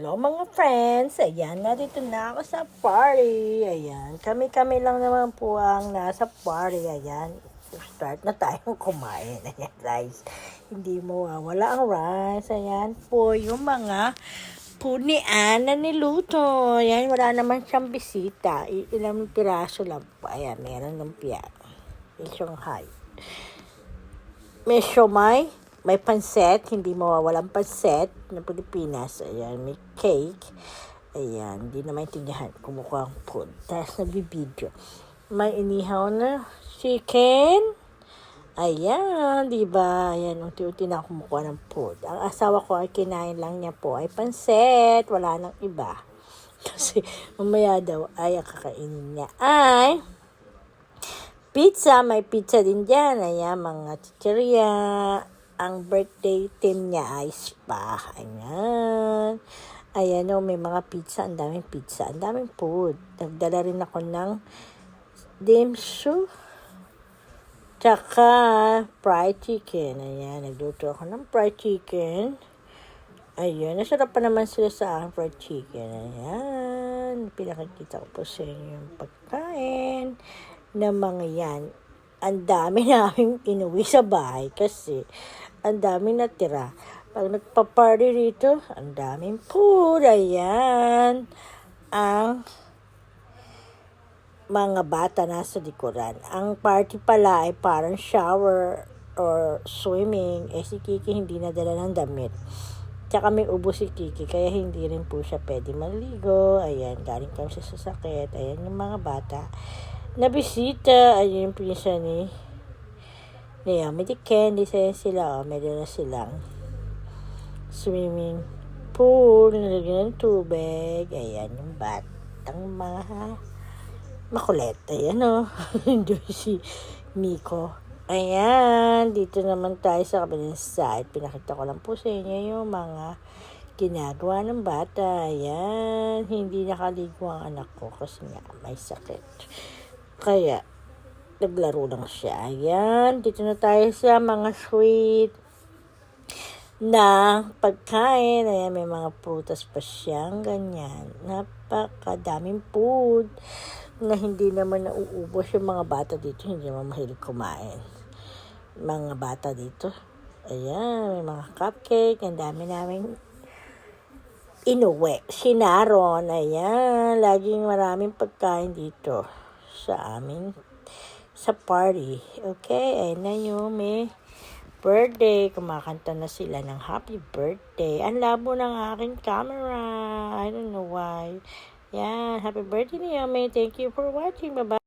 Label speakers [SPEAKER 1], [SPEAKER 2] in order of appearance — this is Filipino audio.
[SPEAKER 1] Hello mga friends! Ayan, narito na ako sa party. Ayan, kami-kami lang naman po ang nasa party. Ayan, start na tayong kumain. Ayan, rice. Hindi mo wala ang rice. Ayan po yung mga punian na niluto. Ayan, wala naman siyang bisita. Ilang piraso lang po. Ayan, meron ng piya. Yung Shanghai. May siomay, may panset, hindi mawawalang panset ng Pilipinas. Ayan, may cake. Ayan, hindi na maintindihan. Kumukuha ang food. Tapos nagbibideo. May inihaw na chicken. Ayan, di ba? Ayan, unti-unti na kumukuha ng food. Ang asawa ko ay kinain lang niya po ay panset. Wala nang iba. Kasi mamaya daw ay kakainin niya ay pizza. May pizza din dyan. Ayan, mga chicheria. Ang birthday team niya ay spa. Ayan. Ayan o, may mga pizza. Ang daming pizza. Ang daming food. Nagdala rin ako ng dim sum. Tsaka fried chicken. Ayan, nagluto ako ng fried chicken. Ayun, nasarap pa naman sila sa aking fried chicken. Ayan, pinakikita ko po sa inyo yung pagkain na mga yan. Ang dami namin inuwi sa bahay kasi ang dami natira. Pag nagpa-party rito, ang daming food. Ayan, ang mga bata nasa likuran. Ang party pala ay parang shower or swimming. Eh si Kiki hindi nadala ng damit. Tsaka may ubo si Kiki, kaya hindi rin po siya pwede maligo. Ayan, galing kami sa sasakit. Ayan yung mga bata. Nabisita, ayun yung pinsa ni Naomi di Candy. Sila, oh, meron na silang swimming pool, nalagyan ng tubig. Ayan yung batang mga makulit. Ayan o. Doon si Miko. Ayan. Dito naman tayo sa kabilang side. Pinakita ko lang po sa inyo yung mga ginagawa ng bata. Ayan. Hindi nakaligo ang anak ko kasi nga may sakit. Kaya, naglaro lang siya. Ayan. Dito na tayo sa mga sweet na pagkain. Ayan, may mga prutas pa siyang ganyan. Napakadaming food na hindi naman nauubos yung mga bata dito. Hindi naman mahilig kumain. Mga bata dito. Ayan, may mga cupcake. Ang dami namin inuwi. Sinaron. Ayan, laging maraming pagkain dito sa amin sa party. Okay, ayun na yung may birthday. Kumakanta na sila ng happy birthday. Ang labo ng aking camera. I don't know why. Yan. Happy birthday, Naomi. Thank you for watching. Bye-bye.